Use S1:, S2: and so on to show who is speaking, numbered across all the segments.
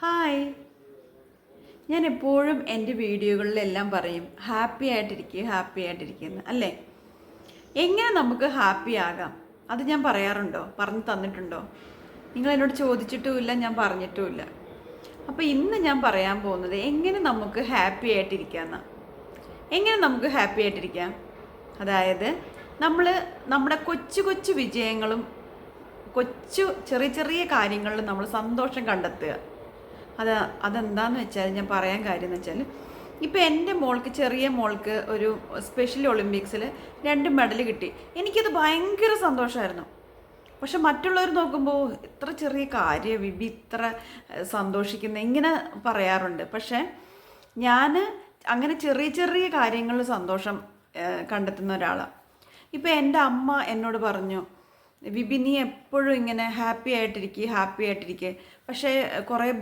S1: Hi ഞാൻ എപ്പോഴും എന്റെ വീഡിയോകളിലെല്ലാം പറയും ഹാപ്പി ആയിട്ടിരിക്കുക ഹാപ്പി ആയിട്ടിരിക്കുന്നു അല്ലേ? എങ്ങനെ നമുക്ക് ഹാപ്പി ആകാം? അത് ഞാൻ പറയാറുണ്ടോ? പറഞ്ഞു തന്നിട്ടുണ്ടോ? നിങ്ങൾ എന്നോട് ചോദിച്ചിട്ടുമില്ല ഞാൻ പറഞ്ഞിട്ടുമില്ല. അപ്പോൾ ഇന്ന് ഞാൻ പറയാൻ പോകുന്നത് എങ്ങനെ നമുക്ക് ഹാപ്പി ആയിട്ടിരിക്കാം എങ്ങനെ നമുക്ക് ഹാപ്പി ആയിട്ടിരിക്കാം? അതായത് നമ്മൾ നമ്മുടെ കൊച്ചു കൊച്ചു വിജയങ്ങളും കൊച്ചു ചെറിയ ചെറിയ കാര്യങ്ങളിൽ നമ്മൾ സന്തോഷം കണ്ടെത്തുക. അത് അതെന്താന്ന് വെച്ചാൽ ഞാൻ പറയാൻ കാര്യം എന്ന് വെച്ചാൽ ഇപ്പോൾ എന്റെ മോൾക്ക് ചെറിയ മോൾക്ക് ഒരു സ്പെഷ്യൽ ഒളിമ്പിക്സിൽ രണ്ട് മെഡൽ കിട്ടി. എനിക്കത് ഭയങ്കര സന്തോഷമായിരുന്നു പക്ഷെ മറ്റുള്ളവർ നോക്കുമ്പോൾ ഇത്ര ചെറിയ കാര്യം വിബി ഇത്ര സന്തോഷിക്കുന്ന ഇങ്ങനെ പറയാറുണ്ട്. പക്ഷേ ഞാൻ അങ്ങനെ ചെറിയ ചെറിയ കാര്യങ്ങളിൽ സന്തോഷം കണ്ടെത്തുന്ന ഒരാളാണ് ഇപ്പോൾ എന്റെ അമ്മ എന്നോട് പറഞ്ഞു വിബി നീ എപ്പോഴും ഇങ്ങനെ ഹാപ്പി ആയിട്ടിരിക്കുക ഹാപ്പി ആയിട്ടിരിക്കുക പക്ഷേ കുറേ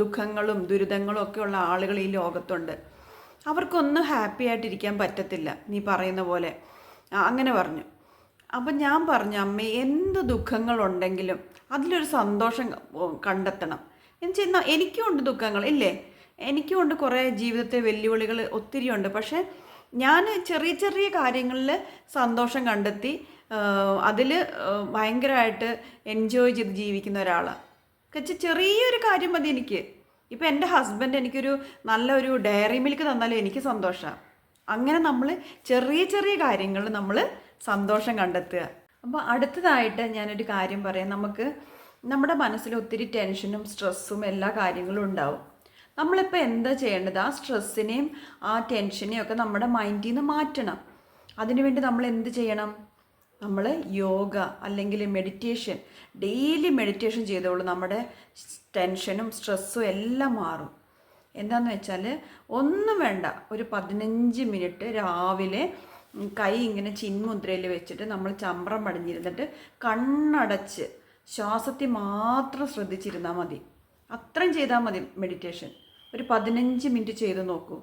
S1: ദുഃഖങ്ങളും ദുരിതങ്ങളും ഒക്കെ ഉള്ള ആളുകൾ ഈ ലോകത്തുണ്ട്. അവർക്കൊന്നും ഹാപ്പി ആയിട്ടിരിക്കാൻ പറ്റത്തില്ല നീ പറയുന്ന പോലെ. അങ്ങനെ പറഞ്ഞു. അപ്പം ഞാൻ പറഞ്ഞു അമ്മ എന്ത് ദുഃഖങ്ങളുണ്ടെങ്കിലും അതിലൊരു സന്തോഷം കണ്ടെത്തണം. എന്ന് വെച്ചാൽ എനിക്കും ഉണ്ട് ദുഃഖങ്ങൾ ഇല്ലേ? എനിക്കും ഉണ്ട് കുറേ ജീവിതത്തെ വെല്ലുവിളികൾ ഒത്തിരി ഉണ്ട്. പക്ഷേ ഞാൻ ചെറിയ ചെറിയ കാര്യങ്ങളിൽ സന്തോഷം കണ്ടെത്തി അതിൽ ഭയങ്കരമായിട്ട് എൻജോയ് ചെയ്ത് ജീവിക്കുന്ന ഒരാളാണ് കച്ച് ചെറിയൊരു കാര്യം മതി എനിക്ക്. ഇപ്പം എന്റെ ഹസ്ബൻഡ് എനിക്കൊരു നല്ലൊരു ഡയറി മിൽക്ക് തന്നാലും എനിക്ക് സന്തോഷമാണ് അങ്ങനെ നമ്മൾ ചെറിയ ചെറിയ കാര്യങ്ങളിൽ നമ്മൾ സന്തോഷം കണ്ടെത്തുക. അപ്പോൾ അടുത്തതായിട്ട് ഞാനൊരു കാര്യം പറയാം. നമുക്ക് നമ്മുടെ മനസ്സിൽ ഒത്തിരി ടെൻഷനും സ്ട്രെസ്സും എല്ലാ കാര്യങ്ങളും ഉണ്ടാവും. നമ്മളിപ്പോൾ എന്താ ചെയ്യേണ്ടത്? ആ സ്ട്രെസ്സിനെയും ആ ടെൻഷനെയും ഒക്കെ നമ്മുടെ മൈൻഡിൽ നിന്ന് മാറ്റണം. അതിനുവേണ്ടി നമ്മൾ എന്ത് ചെയ്യണം? നമ്മൾ യോഗ അല്ലെങ്കിൽ മെഡിറ്റേഷൻ ഡെയിലി മെഡിറ്റേഷൻ ചെയ്തോളൂ നമ്മുടെ ടെൻഷനും സ്ട്രെസ്സും എല്ലാം മാറും. എന്താന്ന് വെച്ചാൽ ഒന്നും വേണ്ട. ഒരു പതിനഞ്ച് മിനിറ്റ് രാവിലെ കൈ ഇങ്ങനെ ചിന്മുദ്രയിൽ വെച്ചിട്ട് നമ്മൾ ചമ്രം പടിഞ്ഞിരുന്നിട്ട് കണ്ണടച്ച് ശ്വാസത്തിൽ മാത്രം ശ്രദ്ധിച്ചിരുന്നാൽ മതി. അത്രയും ചെയ്താൽ മതി മെഡിറ്റേഷൻ ഒരു പതിനഞ്ച് മിനിറ്റ് ചെയ്ത് നോക്കൂ.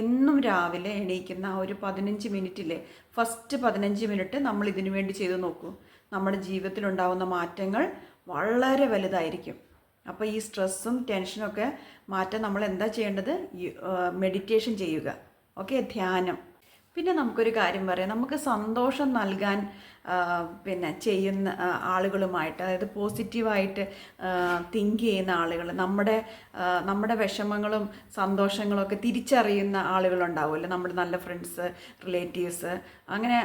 S1: എന്നും രാവിലെ എണീക്കുന്ന ആ ഒരു പതിനഞ്ച് മിനിറ്റിലെ ഫസ്റ്റ് പതിനഞ്ച് മിനിറ്റ് നമ്മൾ ഇതിനു വേണ്ടി ചെയ്തു നോക്കൂ. നമ്മുടെ ജീവിതത്തിലുണ്ടാവുന്ന മാറ്റങ്ങൾ വളരെ വലുതായിരിക്കും. അപ്പോൾ ഈ സ്ട്രെസ്സും ടെൻഷനും ഒക്കെ മാറ്റാൻ നമ്മൾ എന്താ ചെയ്യേണ്ടത്? മെഡിറ്റേഷൻ ചെയ്യുക. ഓക്കെ ധ്യാനം. പിന്നെ നമുക്കൊരു കാര്യം പറയാം. നമുക്ക് സന്തോഷം നൽകാൻ പിന്നെ ചെയ്യുന്ന ആളുകളുമായിട്ട് അതായത് പോസിറ്റീവായിട്ട് തിങ്ക് ചെയ്യുന്ന ആളുകൾ നമ്മുടെ നമ്മുടെ വിഷമങ്ങളും സന്തോഷങ്ങളൊക്കെ തിരിച്ചറിയുന്ന ആളുകളുണ്ടാവുമല്ലോ. നമ്മുടെ നല്ല ഫ്രണ്ട്സ് റിലേറ്റീവ്സ് അങ്ങനെ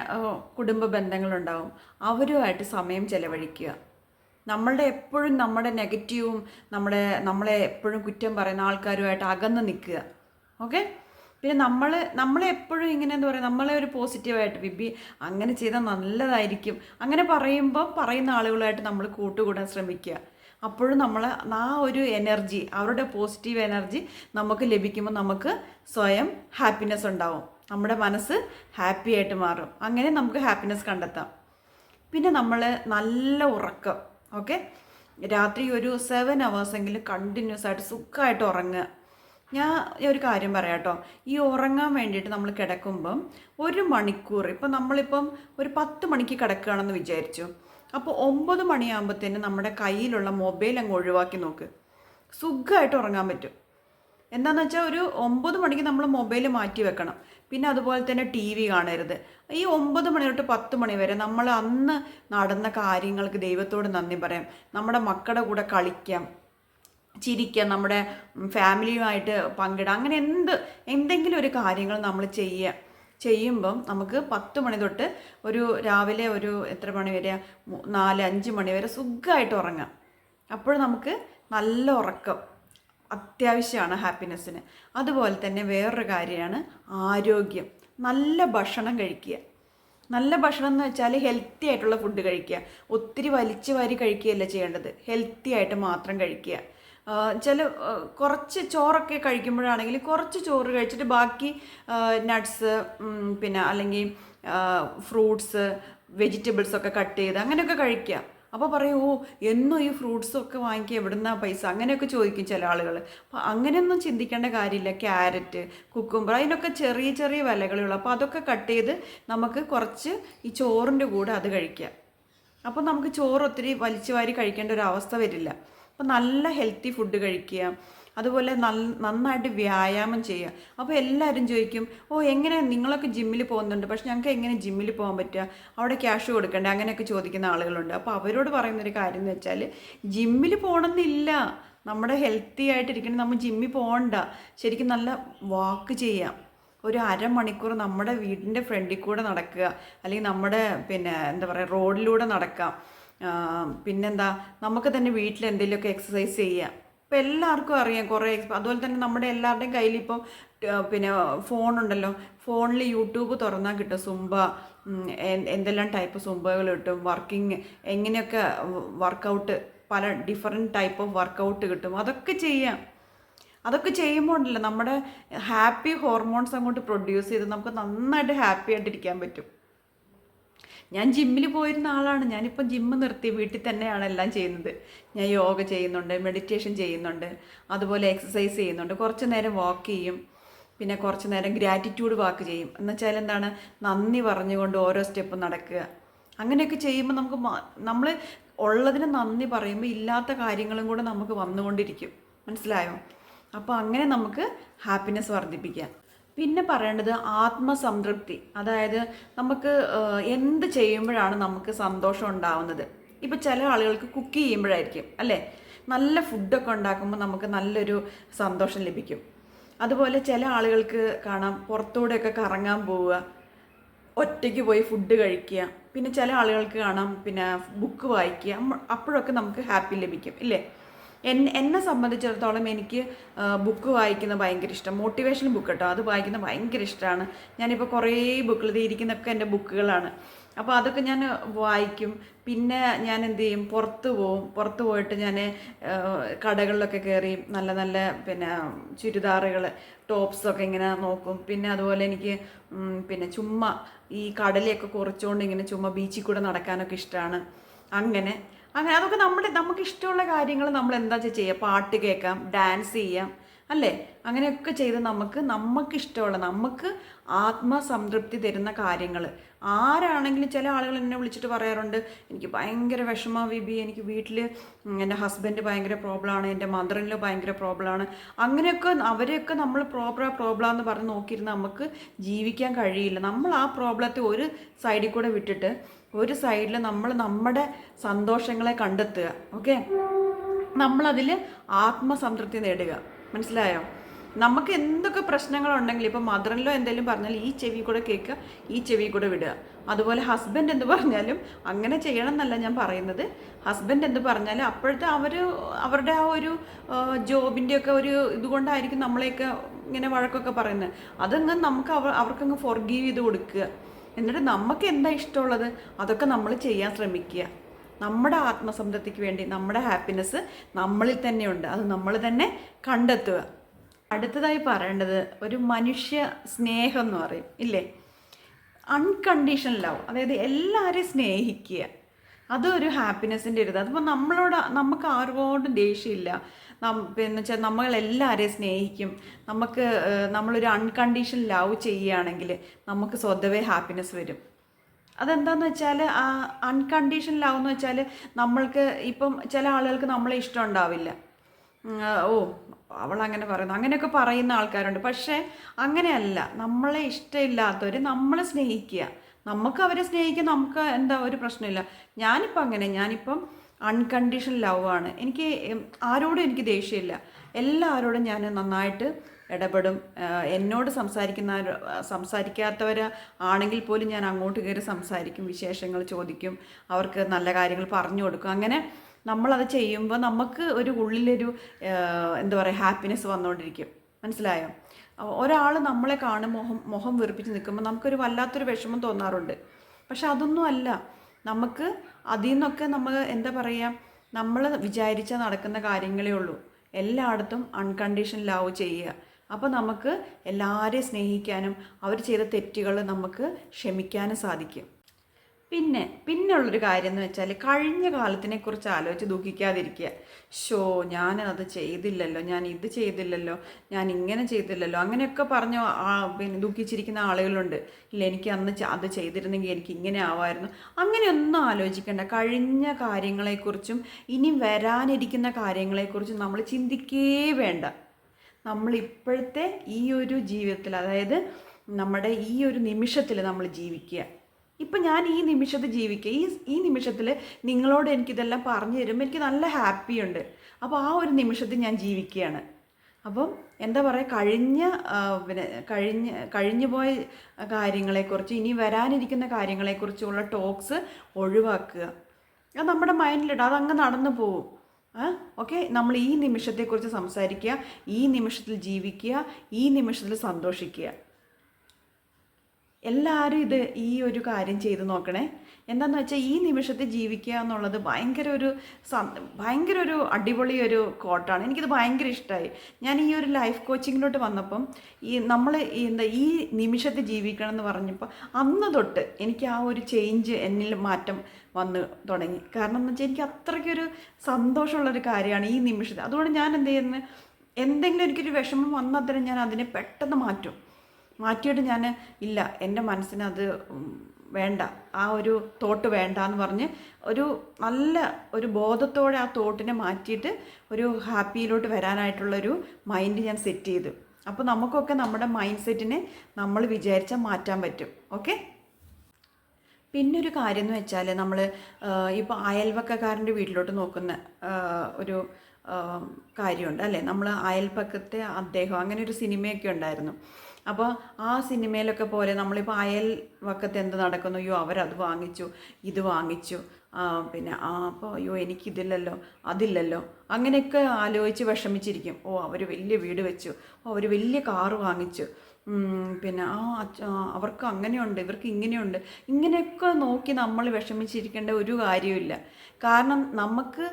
S1: കുടുംബ ബന്ധങ്ങളുണ്ടാവും. അവരുമായിട്ട് സമയം ചെലവഴിക്കുക. നമ്മളുടെ എപ്പോഴും നമ്മുടെ നെഗറ്റീവും നമ്മുടെ നമ്മളെ എപ്പോഴും കുറ്റം പറയുന്ന ആൾക്കാരുമായിട്ട് അകന്ന് നിൽക്കുക. ഓക്കെ പിന്നെ നമ്മൾ നമ്മളെ എപ്പോഴും ഇങ്ങനെ എന്താ പറയുക നമ്മളെ ഒരു പോസിറ്റീവായിട്ട് ബിബി അങ്ങനെ ചെയ്താൽ നല്ലതായിരിക്കും. അങ്ങനെ പറയുമ്പോൾ പറയുന്ന ആളുകളായിട്ട് നമ്മൾ കൂട്ടുകൂടാൻ ശ്രമിക്കുക. അപ്പോഴും നമ്മൾ ആ ഒരു എനർജി അവരുടെ പോസിറ്റീവ് എനർജി നമുക്ക് ലഭിക്കുമ്പോൾ നമുക്ക് സ്വയം ഹാപ്പിനെസ് ഉണ്ടാവും. നമ്മുടെ മനസ്സ് ഹാപ്പി ആയിട്ട് മാറും. അങ്ങനെ നമുക്ക് ഹാപ്പിനെസ് കണ്ടെത്താം. പിന്നെ നമ്മൾ നല്ല ഉറക്കം ഓക്കെ രാത്രി ഒരു സെവൻ എങ്കിലും കണ്ടിന്യൂസ് ആയിട്ട് സുഖമായിട്ട് ഉറങ്ങുക. ഞാൻ ഒരു കാര്യം പറയാം കേട്ടോ ഈ ഉറങ്ങാൻ വേണ്ടിയിട്ട് നമ്മൾ കിടക്കുമ്പം ഒരു മണിക്കൂർ ഇപ്പം നമ്മളിപ്പം ഒരു പത്ത് മണിക്ക് കിടക്കുകയാണെന്ന് വിചാരിച്ചു. അപ്പോൾ ഒമ്പത് മണിയാകുമ്പോഴത്തേന് നമ്മുടെ കയ്യിലുള്ള മൊബൈൽ അങ്ങ് ഒഴിവാക്കി നോക്ക്. സുഖമായിട്ട് ഉറങ്ങാൻ പറ്റും. എന്താണെന്ന് വെച്ചാൽ ഒരു ഒമ്പത് മണിക്ക് നമ്മൾ മൊബൈൽ മാറ്റി വെക്കണം. പിന്നെ അതുപോലെ തന്നെ ടി വി കാണരുത്. ഈ ഒമ്പത് മണി തൊട്ട് പത്ത് മണി വരെ നമ്മൾ അന്ന് നടന്ന കാര്യങ്ങൾക്ക് ദൈവത്തോട് നന്ദി പറയാം. നമ്മുടെ മക്കളുടെ കൂടെ കളിക്കാം. ചിരിക്കാം നമ്മുടെ ഫാമിലിയുമായിട്ട് പങ്കിടുക അങ്ങനെ എന്ത് എന്തെങ്കിലും ഒരു കാര്യങ്ങൾ നമ്മൾ ചെയ്യുക. ചെയ്യുമ്പം നമുക്ക് പത്ത് മണി തൊട്ട് ഒരു രാവിലെ ഒരു എത്ര മണി വരെ നാല് അഞ്ച് മണി വരെ സുഖമായിട്ട് ഉറങ്ങാം. അപ്പോൾ നമുക്ക് നല്ല ഉറക്കം അത്യാവശ്യമാണ് ഹാപ്പിനെസ്സിന്. അതുപോലെ തന്നെ വേറൊരു കാര്യമാണ് ആരോഗ്യം നല്ല ഭക്ഷണം കഴിക്കുക. നല്ല ഭക്ഷണം എന്ന് വെച്ചാൽ ഹെൽത്തി ആയിട്ടുള്ള ഫുഡ് കഴിക്കുക. ഒത്തിരി വലിച്ചു വാരി കഴിക്കുകയല്ല ചെയ്യേണ്ടത് ഹെൽത്തി ആയിട്ട് മാത്രം കഴിക്കുക. ചില കുറച്ച് ചോറൊക്കെ കഴിക്കുമ്പോഴാണെങ്കിൽ കുറച്ച് ചോറ് കഴിച്ചിട്ട് ബാക്കി നട്ട്സ് പിന്നെ അല്ലെങ്കിൽ ഫ്രൂട്ട്സ് വെജിറ്റബിൾസ് ഒക്കെ കട്ട് ചെയ്ത് അങ്ങനെയൊക്കെ കഴിക്കുക. അപ്പോൾ പറയും ഓ എന്നും ഈ ഫ്രൂട്ട്സ് ഒക്കെ വാങ്ങിക്കുക എവിടുന്നാ പൈസ? അങ്ങനെയൊക്കെ ചോദിക്കും ചില ആളുകൾ. അപ്പോൾ അങ്ങനെയൊന്നും ചിന്തിക്കേണ്ട കാര്യമില്ല. ക്യാരറ്റ് കുക്കുംബർ അതിനൊക്കെ ചെറിയ ചെറിയ വിലകളുള്ളൂ അപ്പോൾ അതൊക്കെ കട്ട് ചെയ്ത് നമുക്ക് കുറച്ച് ഈ ചോറിന്റെ കൂടെ അത് കഴിക്കുക അപ്പോൾ നമുക്ക് ചോറ് ഒത്തിരി വലിച്ചു വാരി കഴിക്കേണ്ട ഒരു അവസ്ഥ വരില്ല. അപ്പോൾ നല്ല ഹെൽത്തി ഫുഡ് കഴിക്കുക. അതുപോലെ നന്നായിട്ട് വ്യായാമം ചെയ്യുക. അപ്പോൾ എല്ലാവരും ചോദിക്കും ഓ എങ്ങനെ നിങ്ങളൊക്കെ ജിമ്മിൽ പോകുന്നുണ്ട്? പക്ഷെ ഞങ്ങൾക്ക് എങ്ങനെ ജിമ്മിൽ പോകാൻ പറ്റുക? അവിടെ ക്യാഷ് കൊടുക്കണ്ടേ? അങ്ങനെയൊക്കെ ചോദിക്കുന്ന ആളുകളുണ്ട്. അപ്പോൾ അവരോട് പറയുന്നൊരു കാര്യം എന്ന് വെച്ചാൽ ജിമ്മിൽ പോകണമെന്നില്ല നമ്മുടെ ഹെൽത്തി ആയിട്ടിരിക്കണം നമ്മൾ ജിമ്മിൽ പോകണ്ട. ശരിക്കും നല്ല വാക്ക് ചെയ്യാം ഒരു അരമണിക്കൂർ നമ്മുടെ വീടിന്റെ ഫ്രണ്ടിൽ കൂടെ നടക്കുക. അല്ലെങ്കിൽ നമ്മുടെ പിന്നെ എന്താ പറയുക റോഡിലൂടെ നടക്കാം. പിന്നെന്താ നമുക്ക് തന്നെ വീട്ടിൽ എന്തെങ്കിലുമൊക്കെ എക്സസൈസ് ചെയ്യാം. ഇപ്പം എല്ലാവർക്കും അറിയാം കുറേ അതുപോലെ തന്നെ നമ്മുടെ എല്ലാവരുടെയും കയ്യിൽ ഇപ്പം പിന്നെ ഫോണുണ്ടല്ലോ ഫോണിൽ യൂട്യൂബ് തുറന്നാൽ കിട്ടും. സുംബ എന്തെല്ലാം ടൈപ്പ് സുംബകൾ കിട്ടും. വർക്കിംഗ് എങ്ങനെയൊക്കെ വർക്കൗട്ട് പല ഡിഫറെന്റ് ടൈപ്പ് ഓഫ് വർക്കൗട്ട് കിട്ടും. അതൊക്കെ ചെയ്യാം. അതൊക്കെ ചെയ്യുമ്പോൾ ഉണ്ടല്ലോ നമ്മുടെ ഹാപ്പി ഹോർമോൺസ് അങ്ങോട്ട് പ്രൊഡ്യൂസ് ചെയ്ത് നമുക്ക് നന്നായിട്ട് ഹാപ്പി ആയിട്ടിരിക്കാൻ പറ്റും. ഞാൻ ജിമ്മിൽ പോയിരുന്ന ആളാണ്. ഞാനിപ്പം ജിമ്മ് നിർത്തി. വീട്ടിൽ തന്നെയാണ് എല്ലാം ചെയ്യുന്നത്. ഞാൻ യോഗ ചെയ്യുന്നുണ്ട് മെഡിറ്റേഷൻ ചെയ്യുന്നുണ്ട് അതുപോലെ എക്സസൈസ് ചെയ്യുന്നുണ്ട്. കുറച്ച് നേരം വാക്ക് ചെയ്യും. പിന്നെ കുറച്ച് നേരം ഗ്രാറ്റിറ്റ്യൂഡ് വാക്ക് ചെയ്യും. എന്ന് വെച്ചാൽ എന്താണ്? നന്ദി പറഞ്ഞുകൊണ്ട് ഓരോ സ്റ്റെപ്പ് നടക്കുക. അങ്ങനെയൊക്കെ ചെയ്യുമ്പോൾ നമുക്ക് നമ്മൾ ഉള്ളതിന് നന്ദി പറയുമ്പോൾ ഇല്ലാത്ത കാര്യങ്ങളും കൂടെ നമുക്ക് വന്നുകൊണ്ടിരിക്കും. മനസ്സിലായോ? അപ്പോൾ അങ്ങനെ നമുക്ക് ഹാപ്പിനെസ് വർദ്ധിപ്പിക്കാം. പിന്നെ പറയേണ്ടത് ആത്മസംതൃപ്തി. അതായത് നമുക്ക് എന്ത് ചെയ്യുമ്പോഴാണ് നമുക്ക് സന്തോഷം ഉണ്ടാവുന്നത്? ഇപ്പോൾ ചില ആളുകൾക്ക് കുക്ക് ചെയ്യുമ്പോഴായിരിക്കും അല്ലേ? നല്ല ഫുഡൊക്കെ ഉണ്ടാക്കുമ്പോൾ നമുക്ക് നല്ലൊരു സന്തോഷം ലഭിക്കും. അതുപോലെ ചില ആളുകൾക്ക് കാണാം പുറത്തൂടെയൊക്കെ കറങ്ങാൻ പോവുക ഒറ്റയ്ക്ക് പോയി ഫുഡ് കഴിക്കുക. പിന്നെ ചില ആളുകൾക്ക് കാണാം പിന്നെ ബുക്ക് വായിക്കുക അപ്പോഴൊക്കെ നമുക്ക് ഹാപ്പി ലഭിക്കും ഇല്ലേ? എന്നെ സംബന്ധിച്ചിടത്തോളം എനിക്ക് ബുക്ക് വായിക്കുന്ന ഭയങ്കര ഇഷ്ടം. മോട്ടിവേഷൻ ബുക്ക് കേട്ടോ. അത് വായിക്കുന്നത് ഭയങ്കര ഇഷ്ടമാണ്. ഞാനിപ്പോൾ കുറേ ബുക്കുകൾ ഇരിക്കുന്നൊക്കെ എന്റെ ബുക്കുകളാണ് അപ്പോൾ അതൊക്കെ ഞാൻ വായിക്കും. പിന്നെ ഞാൻ എന്ത് ചെയ്യും? പുറത്ത് പോവും. പുറത്ത് പോയിട്ട് ഞാൻ കടകളിലൊക്കെ കയറി നല്ല നല്ല പിന്നെ ചുരിദാറുകൾ ടോപ്സൊക്കെ ഇങ്ങനെ നോക്കും. പിന്നെ അതുപോലെ എനിക്ക് പിന്നെ ചുമ്മാ ഈ കടലയൊക്കെ കുറച്ചുകൊണ്ട് ഇങ്ങനെ ചുമ്മാ ബീച്ചിൽ കൂടെ നടക്കാനൊക്കെ ഇഷ്ടമാണ് അങ്ങനെ അങ്ങനെ അതൊക്കെ നമ്മുടെ നമുക്ക് ഇഷ്ടമുള്ള കാര്യങ്ങൾ നമ്മൾ എന്താ ചെയ്യുക പാട്ട് കേൾക്കാം ഡാൻസ് ചെയ്യാം അല്ലേ? അങ്ങനെയൊക്കെ ചെയ്ത് നമുക്ക് നമുക്ക് ഇഷ്ടമുള്ള നമുക്ക് ആത്മസംതൃപ്തി തരുന്ന കാര്യങ്ങൾ. ആരാണെങ്കിലും ചില ആളുകൾ എന്നെ വിളിച്ചിട്ട് പറയാറുണ്ട് എനിക്ക് ഭയങ്കര വിഷമ വിബി എനിക്ക് വീട്ടിൽ എന്റെ ഹസ്ബൻഡ് ഭയങ്കര പ്രോബ്ലമാണ് എന്റെ മദറിനിൽ ഭയങ്കര പ്രോബ്ലമാണ് അങ്ങനെയൊക്കെ അവരെയൊക്കെ നമ്മൾ പ്രോബ്ലം പ്രോബ്ലം എന്ന് പറഞ്ഞ് നോക്കിയിരുന്ന് നമുക്ക് ജീവിക്കാൻ കഴിയില്ല. നമ്മൾ ആ പ്രോബ്ലത്തെ ഒരു സൈഡിൽ കൂടെ വിട്ടിട്ട് ഒരു സൈഡിൽ നമ്മൾ നമ്മുടെ സന്തോഷങ്ങളെ കണ്ടെത്തുക ഓക്കെ നമ്മളതിൽ ആത്മസംതൃപ്തി നേടുക. മനസ്സിലായോ? നമുക്ക് എന്തൊക്കെ പ്രശ്നങ്ങളുണ്ടെങ്കിൽ ഇപ്പം മദറിലോ എന്തെങ്കിലും പറഞ്ഞാൽ ഈ ചെവി കൂടെ കേൾക്കുക ഈ ചെവി കൂടെ വിടുക. അതുപോലെ ഹസ്ബൻഡ് എന്ത് പറഞ്ഞാലും അങ്ങനെ ചെയ്യണം എന്നല്ല ഞാൻ പറയുന്നത്. ഹസ്ബൻഡ് എന്ത് പറഞ്ഞാലും അപ്പോഴത്തെ അവർ അവരുടെ ആ ഒരു ജോബിന്റെയൊക്കെ ഒരു ഇതുകൊണ്ടായിരിക്കും നമ്മളെയൊക്കെ ഇങ്ങനെ വഴക്കൊക്കെ പറയുന്നത്. അതങ്ങ് നമുക്ക് അവർ അവർക്കങ്ങ് ഫോർഗീവ് ചെയ്ത് കൊടുക്കുക. എന്നിട്ട് നമുക്ക് എന്താ ഇഷ്ടമുള്ളത്? അതൊക്കെ നമ്മൾ ചെയ്യാൻ ശ്രമിക്കുക. നമ്മുടെ ആത്മസംതൃപ്തിക്ക് വേണ്ടി നമ്മുടെ ഹാപ്പിനെസ് നമ്മളിൽ തന്നെയുണ്ട്. അത് നമ്മൾ തന്നെ കണ്ടെത്തുക. അടുത്തതായി പറയേണ്ടത് ഒരു മനുഷ്യ സ്നേഹം എന്ന് പറയും ഇല്ലേ? അൺകണ്ടീഷൻ ലവ് അതായത് എല്ലാവരെയും സ്നേഹിക്കുക. അതൊരു ഹാപ്പിനെസ്സിന്റെ ഒരു ഇത് അതിപ്പോൾ നമ്മളോട് നമുക്ക് ആരോടും ദേഷ്യമില്ല. പിന്നെ വെച്ചാൽ നമ്മളെല്ലാവരെയും സ്നേഹിക്കും. നമുക്ക് നമ്മളൊരു അൺകണ്ടീഷൻ ലവ് ചെയ്യുകയാണെങ്കിൽ നമുക്ക് സ്വതവേ ഹാപ്പിനെസ് വരും. അതെന്താന്ന് വെച്ചാൽ ആ അൺകണ്ടീഷൻ ലവ് എന്ന് വെച്ചാൽ നമ്മൾക്ക് ഇപ്പം ചില ആളുകൾക്ക് നമ്മളെ ഇഷ്ടം ഉണ്ടാവില്ല. ഓ അവൾ അങ്ങനെ പറയുന്നു. അങ്ങനെയൊക്കെ പറയുന്ന ആൾക്കാരുണ്ട്. പക്ഷേ അങ്ങനെയല്ല. നമ്മളെ ഇഷ്ടമില്ലാത്തവർ നമ്മളെ സ്നേഹിക്കുക. നമുക്ക് അവരെ സ്നേഹിക്കാൻ നമുക്ക് എന്താ ഒരു പ്രശ്നമില്ല. ഞാനിപ്പോൾ അങ്ങനെ ഞാനിപ്പം അൺകണ്ടീഷണൽ ലവ് ആണ്. എനിക്ക് ആരോടും എനിക്ക് ദേഷ്യമില്ല. എല്ലാവരോടും ഞാൻ നന്നായിട്ട് ഇടപെടും. എന്നോട് സംസാരിക്കുന്ന സംസാരിക്കാത്തവർ ആണെങ്കിൽ പോലും ഞാൻ അങ്ങോട്ട് കയറി സംസാരിക്കും വിശേഷങ്ങൾ ചോദിക്കും അവർക്ക് നല്ല കാര്യങ്ങൾ പറഞ്ഞു കൊടുക്കും. അങ്ങനെ നമ്മളത് ചെയ്യുമ്പോൾ നമുക്ക് ഒരു ഉള്ളിലൊരു എന്താ പറയുക ഹാപ്പിനെസ് വന്നുകൊണ്ടിരിക്കും മനസ്സിലായോ? ഒരാൾ നമ്മളെ കാണും മുഖം മുഖം വീർപ്പിച്ച് നിൽക്കുമ്പോൾ നമുക്കൊരു വല്ലാത്തൊരു വിഷമം തോന്നാറുണ്ട്. പക്ഷെ അതൊന്നും അല്ല. നമുക്ക് അതിൽ നിന്നൊക്കെ നമ്മൾ എന്താ പറയുക നമ്മൾ വിചാരിച്ചാൽ നടക്കുന്ന കാര്യങ്ങളേ ഉള്ളൂ. എല്ലായിടത്തും അൺകണ്ടീഷൻ ലവ് ചെയ്യുക. അപ്പോൾ നമുക്ക് എല്ലാവരെയും സ്നേഹിക്കാനും അവർ ചെയ്ത തെറ്റുകൾ നമുക്ക് ക്ഷമിക്കാനും സാധിക്കും. പിന്നെ പിന്നെ ഉള്ളൊരു കാര്യം എന്ന് വെച്ചാൽ കഴിഞ്ഞ കാലത്തിനെ കുറിച്ച് ആലോചിച്ച് ദുഃഖിക്കാതിരിക്കുക. ഷോ ഞാനത് ചെയ്തില്ലല്ലോ ഞാൻ ഇത് ചെയ്തില്ലല്ലോ ഞാൻ ഇങ്ങനെ ചെയ്തില്ലല്ലോ അങ്ങനെയൊക്കെ പറഞ്ഞു പിന്നെ ദുഃഖിച്ചിരിക്കുന്ന ആളുകളുണ്ട്. ഇല്ല എനിക്ക് അന്ന് അത് ചെയ്തിരുന്നെങ്കിൽ എനിക്ക് ഇങ്ങനെ ആവായിരുന്നു. അങ്ങനെയൊന്നും ആലോചിക്കേണ്ട. കഴിഞ്ഞ കാര്യങ്ങളെക്കുറിച്ചും ഇനി വരാനിരിക്കുന്ന കാര്യങ്ങളെക്കുറിച്ചും നമ്മൾ ചിന്തിക്കേ വേണ്ട. നമ്മൾ ഇപ്പോഴത്തെ ഈ ഒരു ജീവിതത്തിൽ അതായത് നമ്മുടെ ഈ ഒരു നിമിഷത്തിൽ നമ്മൾ ജീവിക്കുക. ഇപ്പം ഞാൻ ഈ നിമിഷത്തിൽ ജീവിക്കുക ഈ ഈ നിമിഷത്തിൽ നിങ്ങളോട് എനിക്കിതെല്ലാം പറഞ്ഞു തരുമ്പോൾ എനിക്ക് നല്ല ഹാപ്പിയുണ്ട് അപ്പോൾ ആ ഒരു നിമിഷത്തിൽ ഞാൻ ജീവിക്കുകയാണ് അപ്പം എന്താ പറയുക കഴിഞ്ഞ പിന്നെ കഴിഞ്ഞ കഴിഞ്ഞു പോയ കാര്യങ്ങളെക്കുറിച്ച് ഇനി വരാനിരിക്കുന്ന കാര്യങ്ങളെക്കുറിച്ചുള്ള ടോക്സ് ഒഴിവാക്കുക. അത് നമ്മുടെ മൈൻഡിലിടുക അതങ്ങ് നടന്നു പോകും ഓക്കെ നമ്മൾ ഈ നിമിഷത്തെക്കുറിച്ച് സംസാരിക്കുക ഈ നിമിഷത്തിൽ ജീവിക്കുക ഈ നിമിഷത്തിൽ സന്തോഷിക്കുക. എല്ലാവരും ഇത് ഈ ഒരു കാര്യം ചെയ്ത് നോക്കണേ. എന്താന്ന് വെച്ചാൽ ഈ നിമിഷത്തിൽ ജീവിക്കുക എന്നുള്ളത് ഭയങ്കര ഒരു ഭയങ്കര ഒരു അടിപൊളി ഒരു കോട്ടാണ് എനിക്കിത് ഭയങ്കര ഇഷ്ടമായി ഞാൻ ഈ ഒരു ലൈഫ് കോച്ചിങ്ങിലോട്ട് വന്നപ്പം ഈ നമ്മൾ എന്താ ഈ നിമിഷത്തിൽ ജീവിക്കണം എന്ന് പറഞ്ഞപ്പോൾ അന്ന് തൊട്ട് എനിക്ക് ആ ഒരു ചേഞ്ച് എന്നിൽ മാറ്റം വന്ന് തുടങ്ങി. കാരണം എന്ന് വെച്ചാൽ എനിക്ക് അത്രയ്ക്കൊരു സന്തോഷമുള്ളൊരു കാര്യമാണ് ഈ നിമിഷത്തിൽ. അതുകൊണ്ട് ഞാൻ എന്ത് ചെയ്യുന്നത് എന്തെങ്കിലും എനിക്കൊരു വിഷമം വന്നാൽ തന്നെ ഞാൻ അതിനെ പെട്ടെന്ന് മാറ്റും. മാറ്റിയിട്ട് ഞാൻ ഇല്ല എന്റെ മനസ്സിനത് വേണ്ട ആ ഒരു തോട്ട് വേണ്ട എന്ന് പറഞ്ഞ് ഒരു നല്ല ഒരു ബോധത്തോടെ ആ തോട്ടിനെ മാറ്റിയിട്ട് ഒരു ഹാപ്പിയിലോട്ട് വരാനായിട്ടുള്ളൊരു മൈൻഡ് ഞാൻ സെറ്റ് ചെയ്തു. അപ്പോൾ നമുക്കൊക്കെ നമ്മുടെ മൈൻഡ് സെറ്റിനെ നമ്മൾ വിചാരിച്ചാൽ മാറ്റാൻ പറ്റും. ഓക്കെ? പിന്നൊരു കാര്യം എന്ന് വെച്ചാൽ നമ്മൾ ഇപ്പോൾ അയൽവക്കക്കാരന്റെ വീട്ടിലോട്ട് നോക്കുന്ന ഒരു കാര്യമുണ്ട് അല്ലേ? നമ്മൾ അയൽപ്പക്കത്തെ അദ്ദേഹം അങ്ങനെ ഒരു സിനിമയൊക്കെ ഉണ്ടായിരുന്നു. അപ്പോൾ ആ സിനിമയിലൊക്കെ പോലെ നമ്മളിപ്പോൾ അയൽ വക്കത്ത് എന്ത് നടക്കുന്നു? അയ്യോ അവരത് വാങ്ങിച്ചു ഇത് വാങ്ങിച്ചു. പിന്നെ ആ അപ്പോൾ അയ്യോ എനിക്കിതില്ലല്ലോ അതില്ലല്ലോ. അങ്ങനെയൊക്കെ ആലോചിച്ച് വിഷമിച്ചിരിക്കും. ഓ അവർ വലിയ വീട് വെച്ചു. ഓ അവർ വലിയ കാറ് വാങ്ങിച്ചു. പിന്നെ ആ അവർക്ക് അങ്ങനെയുണ്ട് ഇവർക്ക് ഇങ്ങനെയുണ്ട്. ഇങ്ങനെയൊക്കെ നോക്കി നമ്മൾ വിഷമിച്ചിരിക്കേണ്ട ഒരു കാര്യമില്ല കാരണം നമുക്ക്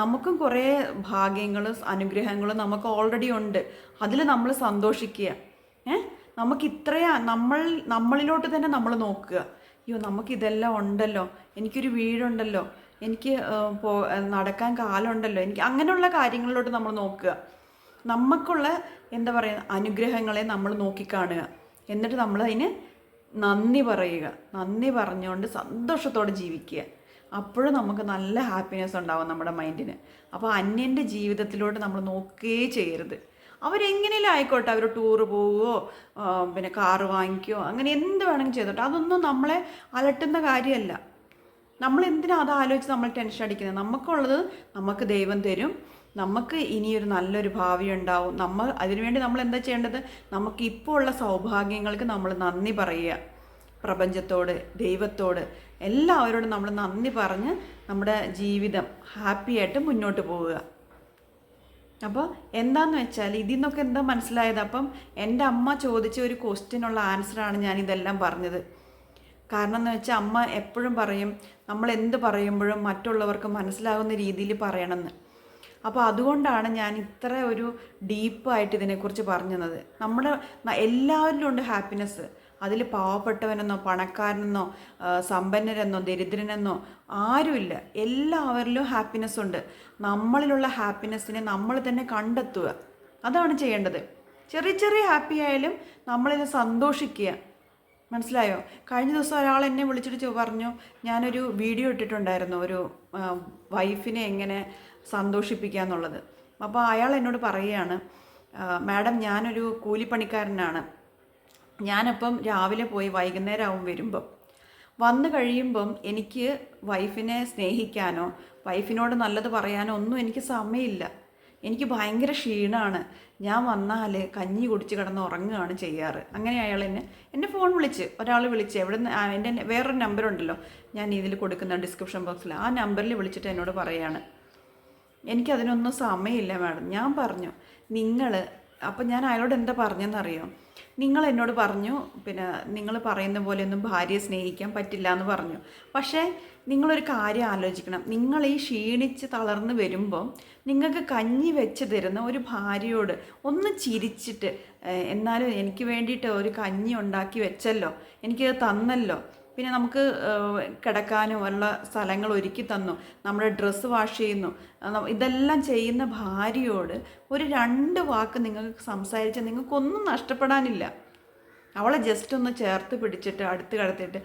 S1: നമുക്കും കുറേ ഭാഗ്യങ്ങളും അനുഗ്രഹങ്ങളും നമുക്ക് ഓൾറെഡി ഉണ്ട്. അതിൽ നമ്മൾ സന്തോഷിക്കുക. ഏ? നമുക്ക് ഇത്രയാ നമ്മൾ നമ്മളിലോട്ട് തന്നെ നമ്മൾ നോക്കുക. അയ്യോ നമുക്കിതെല്ലാം ഉണ്ടല്ലോ. എനിക്കൊരു വീടുണ്ടല്ലോ. എനിക്ക് പോ നടക്കാൻ കാലമുണ്ടല്ലോ എനിക്ക് അങ്ങനെയുള്ള കാര്യങ്ങളിലോട്ട് നമ്മൾ നോക്കുക. നമുക്കുള്ള എന്താ പറയുക അനുഗ്രഹങ്ങളെ നമ്മൾ നോക്കിക്കാണുക. എന്നിട്ട് നമ്മൾ അതിന് നന്ദി പറയുക. നന്ദി പറഞ്ഞുകൊണ്ട് സന്തോഷത്തോടെ ജീവിക്കുക. അപ്പോഴും നമുക്ക് നല്ല ഹാപ്പിനെസ് ഉണ്ടാവും നമ്മുടെ മൈൻഡിന് അപ്പോൾ അന്യന്റെ ജീവിതത്തിലോട്ട് നമ്മൾ നോക്കുകയേ ചെയ്യരുത്. അവരെങ്ങനെയും ആയിക്കോട്ടെ അവർ ടൂർ പോവുകയോ പിന്നെ കാറ് വാങ്ങിക്കുകയോ അങ്ങനെ എന്ത് വേണമെങ്കിലും ചെയ്തോട്ടെ. അതൊന്നും നമ്മളെ അലട്ടുന്ന കാര്യമല്ല. നമ്മൾ എന്തിനാ അത് ആലോചിച്ച് നമ്മൾ ടെൻഷൻ അടിക്കുന്നത്? നമുക്കുള്ളത് നമുക്ക് ദൈവം തരും. നമുക്ക് ഇനിയൊരു നല്ലൊരു ഭാവി ഉണ്ടാവും. നമ്മൾ അതിനുവേണ്ടി നമ്മൾ എന്താ ചെയ്യേണ്ടത്? നമുക്ക് ഇപ്പോൾ ഉള്ള സൗഭാഗ്യങ്ങൾക്ക് നമ്മൾ നന്ദി പറയുക. പ്രപഞ്ചത്തോട് ദൈവത്തോട് എല്ലാവരോടും നമ്മൾ നന്ദി പറഞ്ഞ് നമ്മുടെ ജീവിതം ഹാപ്പിയായിട്ട് മുന്നോട്ട് പോവുക. അപ്പോൾ എന്താന്ന് വെച്ചാൽ ഇതിൽ നിന്നൊക്കെ എന്താ മനസ്സിലായത്? അപ്പം എന്റെ അമ്മ ചോദിച്ച ഒരു ക്വസ്റ്റ്യനുള്ള ആൻസറാണ് ഞാൻ ഇതെല്ലാം പറഞ്ഞത്. കാരണം എന്ന് വെച്ചാൽ അമ്മ എപ്പോഴും പറയും നമ്മൾ എന്ത് പറയുമ്പോഴും മറ്റുള്ളവർക്ക് മനസ്സിലാകുന്ന രീതിയിൽ പറയണമെന്ന്. അപ്പോൾ അതുകൊണ്ടാണ് ഞാൻ ഇത്ര ഒരു ഡീപ്പായിട്ട് ഇതിനെക്കുറിച്ച് പറഞ്ഞത്. നമ്മുടെ എല്ലാവരിലും ഉണ്ട് ഹാപ്പിനെസ് അതിൽ പാവപ്പെട്ടവനെന്നോ പണക്കാരനെന്നോ സമ്പന്നരെന്നോ ദരിദ്രനെന്നോ ആരുമില്ല. എല്ലാവരിലും ഹാപ്പിനെസ് ഉണ്ട്. നമ്മളിലുള്ള ഹാപ്പിനെസ്സിനെ നമ്മൾ തന്നെ കണ്ടെത്തുക. അതാണ് ചെയ്യേണ്ടത്. ചെറിയ ചെറിയ ഹാപ്പി ആയാലും നമ്മളിത് സന്തോഷിക്കുക. മനസ്സിലായോ? കഴിഞ്ഞ ദിവസം ഒരാൾ എന്നെ വിളിച്ചിട്ട് പറഞ്ഞു ഞാനൊരു വീഡിയോ ഇട്ടിട്ടുണ്ടായിരുന്നു. ഒരു വൈഫിനെ എങ്ങനെ സന്തോഷിപ്പിക്കുക എന്നുള്ളത്. അപ്പോൾ അയാൾ എന്നോട് പറയുകയാണ് "ആ, മാഡം ഞാനൊരു കൂലിപ്പണിക്കാരനാണ്. ഞാനപ്പം രാവിലെ പോയി വൈകുന്നേരം ആവും വരുമ്പം. വന്നു കഴിയുമ്പം എനിക്ക് വൈഫിനെ സ്നേഹിക്കാനോ വൈഫിനോട് നല്ലത് പറയാനോ ഒന്നും എനിക്ക് സമയമില്ല. എനിക്ക് ഭയങ്കര ക്ഷീണമാണ് ഞാൻ വന്നാൽ കഞ്ഞി കുടിച്ച് കിടന്ന് ഉറങ്ങുകയാണ് ചെയ്യാറ്. അങ്ങനെ അയാൾ എന്നെ എന്റെ ഫോൺ വിളിച്ച് ഒരാൾ വിളിച്ച് എവിടെ നിന്ന് എന്റെ വേറൊരു നമ്പറുണ്ടല്ലോ ഞാൻ ഇതിൽ കൊടുക്കുന്ന ഡിസ്ക്രിപ്ഷൻ ബോക്സിൽ ആ നമ്പറിൽ വിളിച്ചിട്ട് എന്നോട് പറയാണ്. എനിക്കതിനൊന്നും സമയമില്ല മാഡം. ഞാൻ പറഞ്ഞു നിങ്ങൾ അപ്പം ഞാൻ അയാളോട് എന്താ പറഞ്ഞെന്നറിയോ? നിങ്ങൾ എന്നോട് പറഞ്ഞു പിന്നെ നിങ്ങൾ പറയുന്ന പോലെയൊന്നും ഭാര്യയെ സ്നേഹിക്കാൻ പറ്റില്ല എന്ന് പറഞ്ഞു. പക്ഷേ നിങ്ങളൊരു കാര്യം ആലോചിക്കണം. നിങ്ങൾ ഈ ക്ഷീണിച്ച് തളർന്ന് വരുമ്പോൾ നിങ്ങൾക്ക് കഞ്ഞി വെച്ച് തരുന്ന ഒരു ഭാര്യയോട് ഒന്ന് ചിരിച്ചിട്ട് "ഏഹ്, എന്നാലും എനിക്ക് വേണ്ടിയിട്ട് ഒരു കഞ്ഞി ഉണ്ടാക്കി വെച്ചല്ലോ എനിക്കത് തന്നല്ലോ പിന്നെ നമുക്ക് കിടക്കാനും ഉള്ള സ്ഥലങ്ങൾ ഒരുക്കി തന്നു. നമ്മുടെ ഡ്രസ്സ് വാഷ് ചെയ്യുന്നു. ഇതെല്ലാം ചെയ്യുന്ന ഭാര്യയോട് ഒരു രണ്ട് വാക്ക് നിങ്ങൾക്ക് സംസാരിച്ചാൽ നിങ്ങൾക്കൊന്നും നഷ്ടപ്പെടാനില്ല. അവളെ ജസ്റ്റ് ഒന്ന് ചേർത്ത് പിടിച്ചിട്ട് അടുത്ത് കിടത്തിയിട്ട്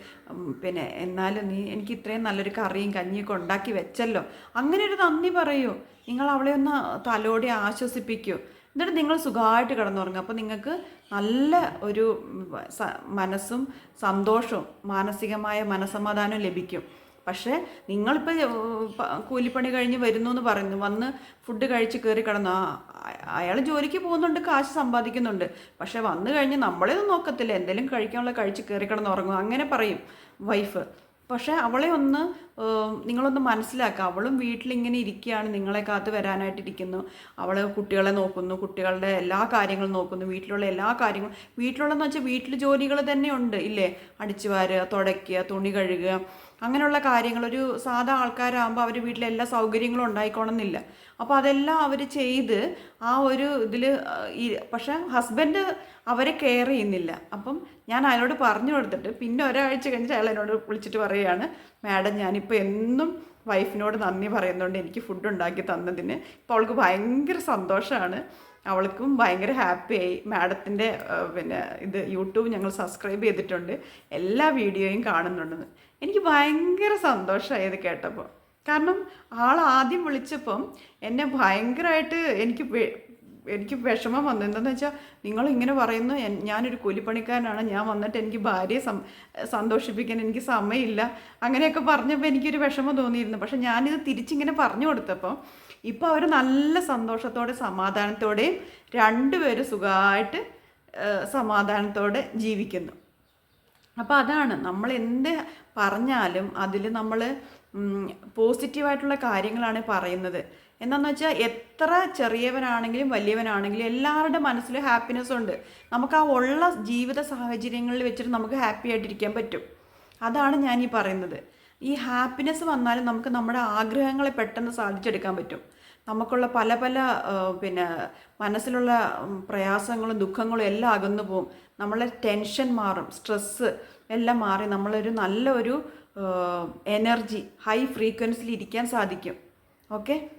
S1: പിന്നെ എന്നാലും നീ എനിക്ക് ഇത്രയും നല്ലൊരു കറിയും കഞ്ഞിയൊക്കെ ഉണ്ടാക്കി വെച്ചല്ലോ. അങ്ങനെ ഒരു നന്ദി പറയൂ. നിങ്ങൾ അവളെ ഒന്ന് തലോടി ആശ്വസിപ്പിക്കൂ. എന്നിട്ട് നിങ്ങൾ സുഖമായിട്ട് കിടന്നുറങ്ങുക. അപ്പോൾ നിങ്ങൾക്ക് നല്ല ഒരു മനസ്സും സന്തോഷവും മാനസികമായ മനസമാധാനവും ലഭിക്കും. പക്ഷേ നിങ്ങളിപ്പോൾ കൂലിപ്പണി കഴിഞ്ഞ് വരുന്നു എന്ന് പറയുന്നു. വന്ന് ഫുഡ് കഴിച്ച് കയറി കിടന്നു. അയാൾ ജോലിക്ക് പോകുന്നുണ്ട് കാശ് സമ്പാദിക്കുന്നുണ്ട്. പക്ഷേ വന്നു കഴിഞ്ഞ് നമ്മളെ നോക്കത്തില്ല. എന്തെങ്കിലും കഴിക്കാനുള്ള കഴിച്ച് കയറി കിടന്ന് ഉറങ്ങും അങ്ങനെ പറയും വൈഫ്. പക്ഷേ അവളെ ഒന്ന് നിങ്ങളൊന്ന് മനസ്സിലാക്കുക അവളും വീട്ടിലിങ്ങനെ ഇരിക്കുകയാണ്. നിങ്ങളെ കാത്ത് വരാനായിട്ടിരിക്കുന്നു. അവൾ കുട്ടികളെ നോക്കുന്നു. കുട്ടികളുടെ എല്ലാ കാര്യങ്ങളും നോക്കുന്നു. വീട്ടിലുള്ള എല്ലാ കാര്യങ്ങളും. വീട്ടിലുള്ളതെന്ന് വെച്ചാൽ വീട്ടിൽ ജോലികൾ തന്നെ ഉണ്ട് ഇല്ലേ? അടിച്ചു വാരുക തുടയ്ക്കുക തുണി കഴുകുക. അങ്ങനെയുള്ള കാര്യങ്ങൾ. ഒരു സാധാ ആൾക്കാരാകുമ്പോൾ അവർ വീട്ടിലെ എല്ലാ സൗകര്യങ്ങളും ഉണ്ടായിക്കോണമെന്നില്ല അപ്പോൾ അതെല്ലാം അവർ ചെയ്ത് ആ ഒരു ഇതിൽ പക്ഷെ ഹസ്ബൻഡ് അവരെ കെയർ ചെയ്യുന്നില്ല. അപ്പം ഞാൻ അയാളോട് പറഞ്ഞു കൊടുത്തിട്ട് പിന്നെ ഒരാഴ്ച കഴിഞ്ഞിട്ട് അയാൾ എന്നോട് വിളിച്ചിട്ട് പറയുകയാണ് മാഡം ഞാനിപ്പോൾ എന്നും വൈഫിനോട് നന്ദി പറയുന്നതുകൊണ്ട് എനിക്ക് ഫുഡ് ഉണ്ടാക്കി തന്നതിന് ഇപ്പോൾ അവൾക്ക് ഭയങ്കര സന്തോഷമാണ് അവൾക്കും ഭയങ്കര ഹാപ്പിയായി മാഡത്തിന്റെ പിന്നെ ഇത് യൂട്യൂബ് ഞങ്ങൾ സബ്സ്ക്രൈബ് ചെയ്തിട്ടുണ്ട്. എല്ലാ വീഡിയോയും കാണുന്നുണ്ടെന്ന് എനിക്ക് ഭയങ്കര സന്തോഷമായി ഇത് കേട്ടപ്പോൾ. കാരണം ആൾ ആദ്യം വിളിച്ചപ്പം എന്നെ ഭയങ്കരമായിട്ട് എനിക്ക് എനിക്ക് വിഷമം വന്നു. എന്താണെന്ന് വെച്ചാൽ നിങ്ങൾ ഇങ്ങനെ പറയുന്നു ഞാനൊരു കൂലിപ്പണിക്കാരനാണ് ഞാൻ വന്നിട്ട് എനിക്ക് ഭാര്യയെ സന്തോഷിപ്പിക്കാൻ എനിക്ക് സമയമില്ല. അങ്ങനെയൊക്കെ പറഞ്ഞപ്പോൾ എനിക്കൊരു വിഷമം തോന്നിയിരുന്നു. പക്ഷെ ഞാനിത് തിരിച്ചിങ്ങനെ പറഞ്ഞു കൊടുത്തപ്പോൾ ഇപ്പോൾ അവർ നല്ല സന്തോഷത്തോടെ സമാധാനത്തോടെയും രണ്ടുപേരും സുഖമായിട്ട് സമാധാനത്തോടെ ജീവിക്കുന്നു. അപ്പോൾ അതാണ് നമ്മൾ എന്ത് പറഞ്ഞാലും അതിൽ നമ്മൾ പോസിറ്റീവായിട്ടുള്ള കാര്യങ്ങളാണ് പറയുന്നത്. എന്താണെന്ന് വെച്ചാൽ എത്ര ചെറിയവനാണെങ്കിലും വലിയവനാണെങ്കിലും എല്ലാവരുടെ മനസ്സിൽ ഹാപ്പിനെസ് ഉണ്ട്. നമുക്ക് ആ ഉള്ള ജീവിത സാഹചര്യങ്ങളിൽ വെച്ചിട്ട് നമുക്ക് ഹാപ്പി ആയിട്ടിരിക്കാൻ പറ്റും. അതാണ് ഞാൻ ഈ പറയുന്നത്. ഈ ഹാപ്പിനെസ് വന്നാലും നമുക്ക് നമ്മുടെ ആഗ്രഹങ്ങളെ പെട്ടെന്ന് സാധിച്ചെടുക്കാൻ പറ്റും. നമുക്കുള്ള പല പല പിന്നെ മനസ്സിലുള്ള പ്രയാസങ്ങളും ദുഃഖങ്ങളും എല്ലാം അകന്നു പോകും നമ്മളെ ടെൻഷൻ മാറും സ്ട്രെസ്സ് എല്ലാം മാറി നമ്മളൊരു നല്ല ഒരു എനർജി ഹൈ ഫ്രീക്വൻസിയിൽ ഇരിക്കാൻ സാധിക്കും. ഓക്കെ?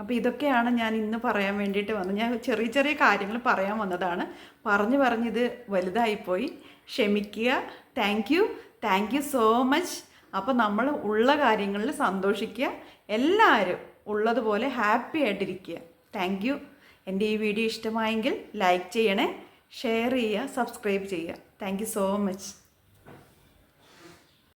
S1: അപ്പോൾ ഇതൊക്കെയാണ് ഞാൻ ഇന്ന് പറയാൻ വേണ്ടിയിട്ട് വന്നത്. ഞാൻ ചെറിയ ചെറിയ കാര്യങ്ങൾ പറയാൻ വന്നതാണ്. പറഞ്ഞു പറഞ്ഞിത് വലുതായിപ്പോയി. ക്ഷമിക്കുക. Thank you thank you so much അപ്പോൾ നമ്മൾ ഉള്ള കാര്യങ്ങളിൽ സന്തോഷിക്കുക. എല്ലാവരും ഉള്ളതുപോലെ ഹാപ്പി ആയിട്ടിരിക്കുക. താങ്ക് യു എന്റെ ഈ വീഡിയോ ഇഷ്ടമായെങ്കിൽ ലൈക്ക് ചെയ്യണേ ഷെയർ ചെയ്യുക സബ്സ്ക്രൈബ് ചെയ്യുക. Thank so much